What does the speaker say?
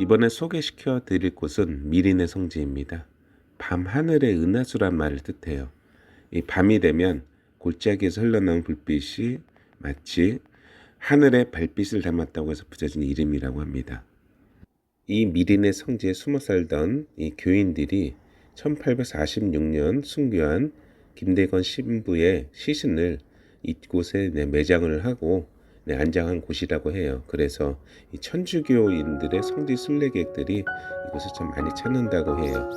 이번에 소개시켜 드릴 곳은 미린의 성지입니다. 밤 하늘의 은하수란 말을 뜻해요. 이 밤이 되면 골짜기에서 흘러나온 불빛이 마치 하늘의 발빛을 담았다고 해서 붙여진 이름이라고 합니다. 이 미린의 성지에 숨어 살던 이 교인들이 1846년 순교한 김대건 신부의 시신을 이곳에 네, 매장을 하고 네, 안장한 곳이라고 해요. 그래서 이 천주교인들의 성지 순례객들이 이곳을 참 많이 찾는다고 해요.